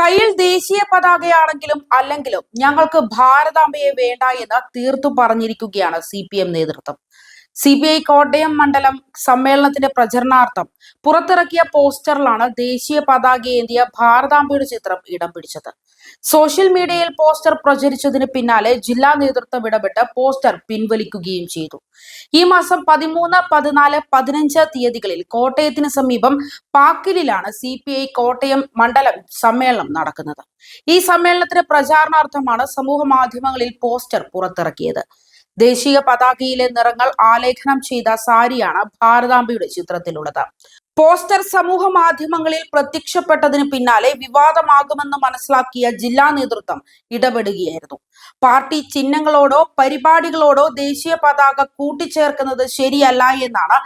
കയ്യിൽ ദേശീയ പതാകയാണെങ്കിലും അല്ലെങ്കിലും ഞങ്ങൾക്ക് ഭാരതാംബയെ വേണ്ട എന്ന് തീർത്തു പറഞ്ഞിരിക്കുകയാണ് സി പി എം നേതൃത്വം. സി ബി ഐ കോട്ടയം മണ്ഡലം സമ്മേളനത്തിന്റെ പ്രചരണാർത്ഥം പുറത്തിറക്കിയ പോസ്റ്ററിലാണ് ദേശീയ പതാകയേന്തിയ ഭാരതാംബയുടെ ചിത്രം ഇടം പിടിച്ചത്. സോഷ്യൽ മീഡിയയിൽ പോസ്റ്റർ പ്രചരിച്ചതിന് പിന്നാലെ ജില്ലാ നേതൃത്വം ഇടപെട്ട് പോസ്റ്റർ പിൻവലിക്കുകയും ചെയ്തു. ഈ മാസം പതിമൂന്ന് പതിനാല് പതിനഞ്ച് തീയതികളിൽ കോട്ടയത്തിന് സമീപം പാക്കിലിലാണ് സി പി ഐ കോട്ടയം മണ്ഡലം സമ്മേളനം നടക്കുന്നത്. ഈ സമ്മേളനത്തിന് പ്രചാരണാർത്ഥമാണ് സമൂഹ മാധ്യമങ്ങളിൽ പോസ്റ്റർ പുറത്തിറക്കിയത്. ദേശീയ പതാകയിലെ നിറങ്ങൾ ആലേഖനം ചെയ്ത സാരിയാണ് ഭാരതാംബയുടെ ചിത്രത്തിലുള്ളത്. പോസ്റ്റർ സമൂഹ മാധ്യമങ്ങളിൽ പ്രത്യക്ഷപ്പെട്ടതിന് പിന്നാലെ വിവാദമാകുമെന്ന് മനസ്സിലാക്കിയ ജില്ലാ നേതൃത്വം ഇടപെടുകയായിരുന്നു. പാർട്ടി ചിഹ്നങ്ങളോടോ പരിപാടികളോടോ ദേശീയ പതാക കൂട്ടിച്ചേർക്കുന്നത് ശരിയല്ല എന്നാണ്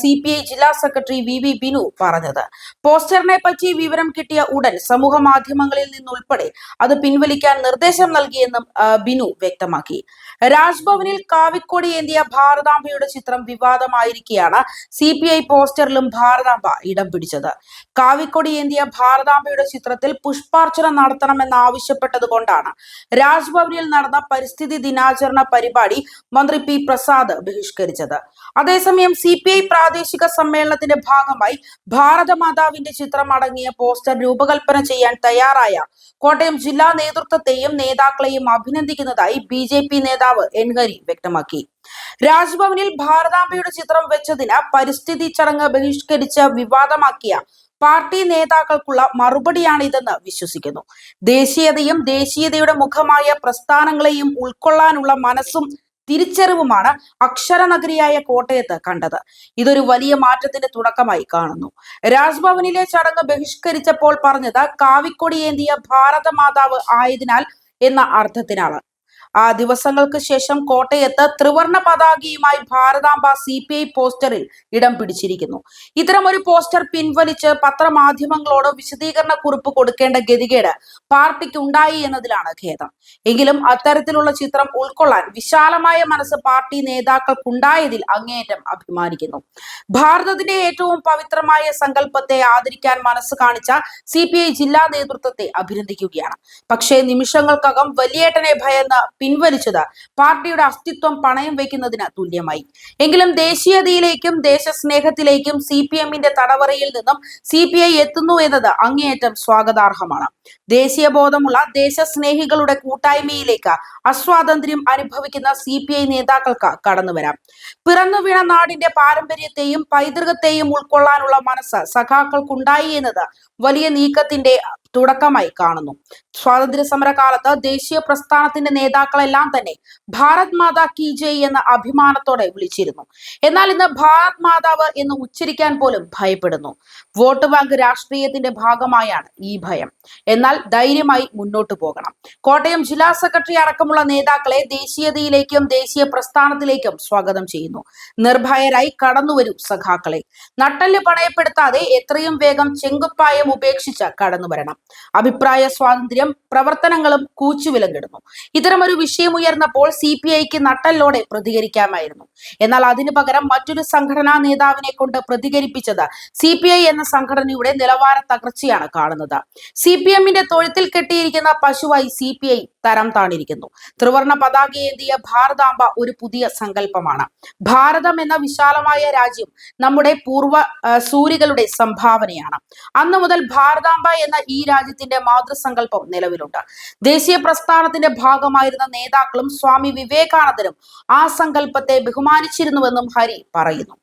സി പി ഐ ജില്ലാ സെക്രട്ടറി വി വി ബിനു പറഞ്ഞത്. പോസ്റ്ററിനെ പറ്റി വിവരം കിട്ടിയ ഉടൻ സമൂഹ മാധ്യമങ്ങളിൽ നിന്നുൾപ്പെടെ അത് പിൻവലിക്കാൻ നിർദ്ദേശം നൽകിയെന്നും ബിനു വ്യക്തമാക്കി. രാജ്ഭവനിൽ കാവിക്കൊടി ഏന്തിയ ഭാരതാംബയുടെ ചിത്രം വിവാദമായിരിക്കെയാണ് സി പോസ്റ്ററിലും ഭാരത ഭാരതാംബ ഇടം പിടിച്ചത്. കാവിക്കൊടി ഏന്തിയ ഭാരതാംബയുടെ ചിത്രത്തിൽ പുഷ്പാർച്ചന നടത്തണമെന്ന് ആവശ്യപ്പെട്ടത് കൊണ്ടാണ് രാജ്ഭവനിൽ നടന്ന പരിസ്ഥിതി ദിനാചരണ പരിപാടി മന്ത്രി പി പ്രസാദ് ബഹിഷ്കരിച്ചത്. അതേസമയം സി പി ഐ പ്രാദേശിക സമ്മേളനത്തിന്റെ ഭാഗമായി ഭാരതമാതാവിന്റെ ചിത്രം അടങ്ങിയ പോസ്റ്റർ രൂപകൽപ്പന ചെയ്യാൻ തയ്യാറായ കോട്ടയം ജില്ലാ നേതൃത്വത്തെയും നേതാക്കളെയും അഭിനന്ദിക്കുന്നതായി ബി നേതാവ് എൻ ഹരി വ്യക്തമാക്കി. രാജ്ഭവനിൽ ഭാരതാംബയുടെ ചിത്രം വെച്ചതിന് പരിസ്ഥിതി ചടങ്ങ് ബഹിഷ്കരിച്ച് വിവാദമാക്കിയ പാർട്ടി നേതാക്കൾക്കുള്ള മറുപടിയാണിതെന്ന് വിശ്വസിക്കുന്നു. ദേശീയതയും ദേശീയതയുടെ മുഖമായ പ്രസ്ഥാനങ്ങളെയും ഉൾക്കൊള്ളാനുള്ള മനസ്സും തിരിച്ചറിവുമാണ് അക്ഷരനഗരിയായ കോട്ടയത്ത് കണ്ടത്. ഇതൊരു വലിയ മാറ്റത്തിന്റെ തുടക്കമായി കാണുന്നു. രാജ്ഭവനിലെ ചടങ്ങ് ബഹിഷ്കരിച്ചപ്പോൾ പറഞ്ഞത് കാവിക്കൊടിയേന്തിയ ഭാരതമാതാവ് ആയതിനാൽ എന്ന അർത്ഥത്തിനാണ്. ആ ദിവസങ്ങൾക്ക് ശേഷം കോട്ടയത്ത് ത്രിവർണ പതാകയുമായി ഭാരതാംബ സി പി ഐ പോസ്റ്ററിൽ ഇടം പിടിച്ചിരിക്കുന്നു. ഇത്തരം ഒരു പോസ്റ്റർ പിൻവലിച്ച് പത്രമാധ്യമങ്ങളോട് വിശദീകരണ കുറിപ്പ് കൊടുക്കേണ്ട ഗതികേട് പാർട്ടിക്ക് ഉണ്ടായി എന്നതിലാണ് ഖേദം. എങ്കിലും അത്തരത്തിലുള്ള ചിത്രം ഉൾക്കൊള്ളാൻ വിശാലമായ മനസ്സ് പാർട്ടി നേതാക്കൾക്കുണ്ടായതിൽ അങ്ങേയറ്റം അഭിമാനിക്കുന്നു. ഭാരതത്തിന്റെ ഏറ്റവും പവിത്രമായ സങ്കല്പത്തെ ആദരിക്കാൻ മനസ്സ് കാണിച്ച സി ജില്ലാ നേതൃത്വത്തെ അഭിനന്ദിക്കുകയാണ്. പക്ഷേ നിമിഷങ്ങൾക്കകം വലിയേട്ടനെ ഭയന്ന് പിൻവലിച്ചത്. പാർട്ടിയുടെ അസ്തിത്വം പണയം വയ്ക്കുന്നതിന് തുല്യമായി. എങ്കിലും ദേശീയതയിലേക്കും ദേശസ്നേഹത്തിലേക്കും സി പി എമ്മിന്റെ തടവറയിൽ നിന്നും സി പി ഐ എത്തുന്നു എന്നത് അങ്ങേയറ്റം സ്വാഗതാർഹമാണ്. ദേശീയ ബോധമുള്ള ദേശസ്നേഹികളുടെ കൂട്ടായ്മയിലേക്ക് അസ്വാതന്ത്ര്യം അനുഭവിക്കുന്ന സി പി ഐ നേതാക്കൾക്ക് കടന്നുവരാം. പിറന്നു വീണ നാടിന്റെ പാരമ്പര്യത്തെയും പൈതൃകത്തെയും ഉൾക്കൊള്ളാനുള്ള മനസ്സ് സഖാക്കൾക്കുണ്ടായി എന്നത് വലിയ നീക്കത്തിന്റെ തുടക്കമായി കാണുന്നു. സ്വാതന്ത്ര്യ സമര കാലത്ത് ദേശീയ പ്രസ്ഥാനത്തിന്റെ നേതാക്കളെല്ലാം തന്നെ ഭാരത് മാതാ കി ജയ് എന്ന അഭിമാനത്തോടെ വിളിച്ചിരുന്നു. എന്നാൽ ഇന്ന് ഭാരത് മാതാവ് എന്ന് ഉച്ചരിക്കാൻ പോലും ഭയപ്പെടുന്നു. വോട്ട് ബാങ്ക് രാഷ്ട്രീയത്തിന്റെ ഭാഗമായാണ് ഈ ഭയം. എന്നാൽ ധൈര്യമായി മുന്നോട്ട് പോകണം. കോട്ടയം ജില്ലാ സെക്രട്ടറി അടക്കമുള്ള നേതാക്കളെ ദേശീയതയിലേക്കും ദേശീയ പ്രസ്ഥാനത്തിലേക്കും സ്വാഗതം ചെയ്യുന്നു. നിർഭയരായി കടന്നുവരൂ സഖാക്കളെ. നട്ടൽ പണയപ്പെടുത്താതെ എത്രയും വേഗം ചെങ്കുപ്പായം ഉപേക്ഷിച്ച് കടന്നു വരണം അഭിപ്രായ സ്വാതന്ത്ര്യം പ്രവർത്തനങ്ങളും കൂച്ചുവിലങ്കിടുന്നു ഇത്തരമൊരു വിഷയം ഉയർന്നപ്പോൾ സി പി ഐക്ക് നട്ടല്ലോടെ പ്രതികരിക്കാമായിരുന്നു. എന്നാൽ അതിനു പകരം മറ്റൊരു സംഘടനാ നേതാവിനെ കൊണ്ട് പ്രതികരിപ്പിച്ചത് സി പി ഐ എന്ന സംഘടനയുടെ നിലവാര തകർച്ചയാണ് കാണുന്നത്. സി പി എമ്മിന്റെ തൊഴുത്തിൽ കെട്ടിയിരിക്കുന്ന പശുവായി സി പി ഐ തരം താണിരിക്കുന്നു. ത്രിവർണ പതാകയേന്തിയ ഭാരതാംബ ഒരു പുതിയ സങ്കല്പമാണ്. ഭാരതം എന്ന വിശാലമായ രാജ്യം നമ്മുടെ പൂർവ സൂര്യകളുടെ സംഭാവനയാണ്. അന്നു മുതൽ ഭാരതാംബ എന്ന ഈ രാജ്യത്തിന്റെ മാതൃസങ്കല്പം നിലവിലുണ്ട്. ദേശീയ പ്രസ്ഥാനത്തിന്റെ ഭാഗമായിരുന്ന നേതാക്കളും സ്വാമി വിവേകാനന്ദനും ആ സങ്കല്പത്തെ ബഹുമാനിച്ചിരുന്നുവെന്നും ഹരി പറയുന്നു.